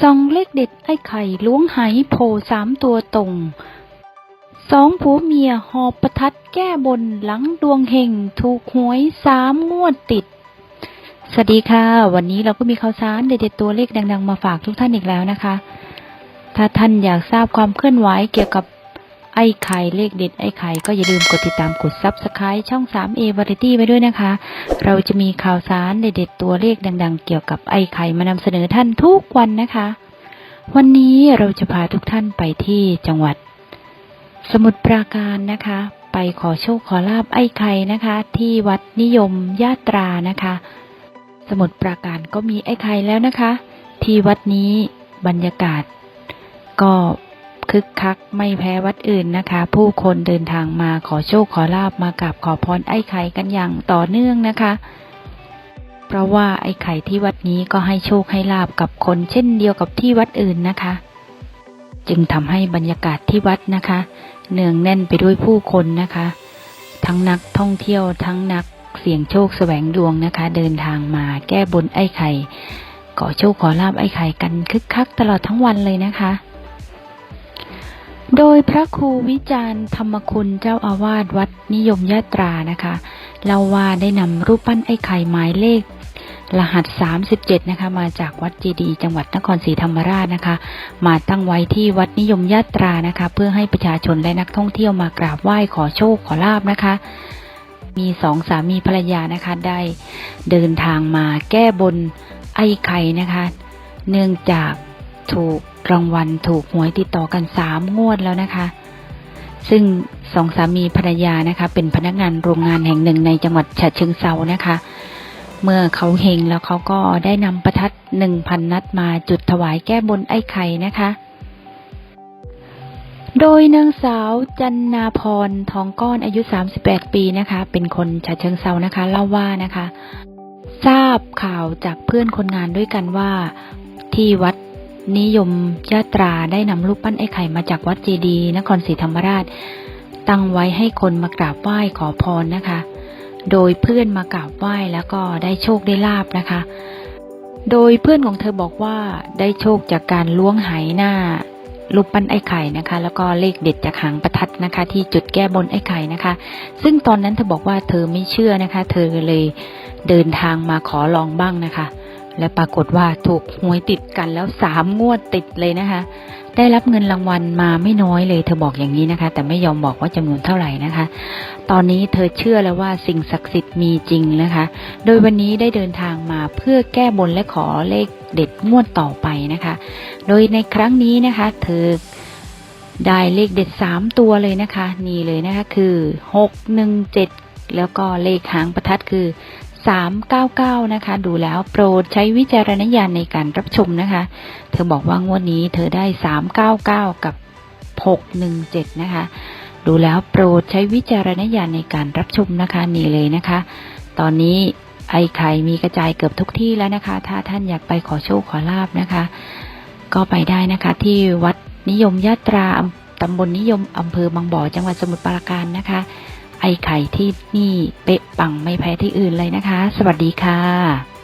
ส่องเลขเด็ดไอ้ไข่ล้วงไหโผล่สามตัวตรง สองผัวเมียหอบประทัดแก้บนหลังดวงเฮงถูกหวยสามงวดติด สวัสดีค่ะ วันนี้เราก็มีข่าวสารเด็ดๆตัวเลขดัง ๆ มาฝากทุกท่านอีกแล้วนะคะ ถ้าท่านอยากทราบความเคลื่อนไหวเกี่ยวกับ ไอ้ไข่เลขเด็ดไอ้ไข่ก็อย่าลืมกดติดตามกด Subscribe ช่อง 3A Variety ไว้ด้วยนะคะ เราจะมีข่าวสารเด็ดๆตัวเลขดังๆ เกี่ยวกับไอ้ไข่มานำเสนอท่านทุกวันนะคะ วันนี้เราจะพาทุกท่านไปที่จังหวัด สมุทรปราการนะคะ ไปขอโชคขอลาบไอ้ไข่นะคะ ที่วัดนิยมญาตรานะคะ สมุทรปราการก็มีไอ้ไข่แล้วนะคะ ที่วัดนี้บรรยากาศก็ คึกคักไม่แพ้วัดอื่นนะคะ ผู้คนเดินทางมาขอโชคขอลาบมากราบขอพรไอ้ไข่กันอย่างต่อเนื่องนะคะ เพราะว่าไอ้ไข่ที่วัดนี้ก็ให้โชคให้ลาบกับคนเช่นเดียวกับที่วัดอื่นนะคะ จึงทำให้บรรยากาศที่วัดนะคะ เนืองแน่นไปด้วยผู้คนนะคะ ทั้งนักท่องเที่ยวทั้งนักเสี่ยงโชคแสวงดวงนะคะ เดินทางมาแก้บนไอ้ไข่ขอโชคขอลาบไอ้ไข่กันคึกคักตลอดทั้งวันเลยนะคะ โดยพระครูวิจารณ์ธรรมคุณเจ้าอาวาสวัดนิยมยาตรานะคะเล่าว่าได้นำรูปปั้นไอ้ไข่หมายเลข รหัส 37 นะคะ มาจากวัดเจดีจังหวัดนครศรีธรรมราชนะคะ มาตั้งไว้ที่วัดนิยมยาตรานะคะ เพื่อให้ประชาชนและนักท่องเที่ยวมากราบไหว้ขอโชคขอลาบนะคะมีสองสามีภรรยานะคะได้เดินทางมาแก้บนไอ้ไข่นะคะ เนื่องจากถูก รางวัลถูกหวยติดต่อกันสามงวดแล้วนะคะ ซึ่งสองสามีภรรยานะคะ เป็นพนักงานโรงงานแห่งหนึ่งในจังหวัดฉะเชิงเซานะคะ เมื่อเขาเฮงแล้วเขาก็ได้นำประทัดหนึ่งพันนัดมาจุดถวายแก้บนไอ้ไข่นะคะ โดยนางสาวจันนาพรทองก้อนอายุ 38 ปีนะคะ เป็นคนฉะเชิงเซานะคะ เล่าว่านะคะ ทราบข่าวจากเพื่อนคนงานด้วยกันว่าที่วัด นิยมยาตราได้นำรูปปั้นไอ้ไข่มาจากวัดเจดี นครศรีธรรมราช ตั้งไว้ให้คนมากราบไหว้ขอพรนะคะ โดยเพื่อนมากราบไหว้แล้วก็ได้โชคได้ลาบนะคะ โดยเพื่อนของเธอบอกว่าได้โชคจากการล้วงไหหน้ารูปปั้นไอ้ไข่นะคะ แล้วก็เลขเด็ดจากหางประทัดนะคะ ที่จุดแก้บนไอ้ไข่นะคะ ซึ่งตอนนั้นเธอบอกว่าเธอไม่เชื่อนะคะ เธอเลยเดินทางมาขอลองบ้างนะคะ และปรากฏว่าถูกหวยติดกันแล้วสามงวดติดเลยนะคะ ได้รับเงินรางวัลมาไม่น้อยเลยเธอบอกอย่างนี้นะคะ แต่ไม่ยอมบอกว่าจำนวนเท่าไหร่นะคะ ตอนนี้เธอเชื่อแล้วว่าสิ่งศักดิ์สิทธิ์มีจริงนะคะ โดยวันนี้ได้เดินทางมาเพื่อแก้บนและขอเลขเด็ดงวดต่อไปนะคะ โดยในครั้งนี้นะคะ เธอได้เลขเด็ดสามตัวเลยนะคะ นี่เลยนะคะคือหกหนึ่งเจ็ดแล้วก็เลขหางประทัดคือ 399 นะคะ ดูแล้วโปรดใช้วิจารณญาณในการรับชมนะคะ เธอบอกว่างวดนี้เธอได้ 399 กับ 617 นะคะ ดูแล้วโปรดใช้วิจารณญาณในการรับชมนะคะนี่เลยนะคะ ตอนนี้ไอ้ไข่มีกระจายเกือบทุกที่แล้วนะคะ ถ้าท่านอยากไปขอโชคขอลาบนะคะ ก็ไปได้นะคะที่วัดนิยมยาตราตำบลนิยมอำเภอบางบ่อจังหวัดสมุทรปราการนะคะ ไอ้ไข่ที่นี่เป๊ะปังไม่แพ้ที่อื่นเลยนะคะ สวัสดีค่ะ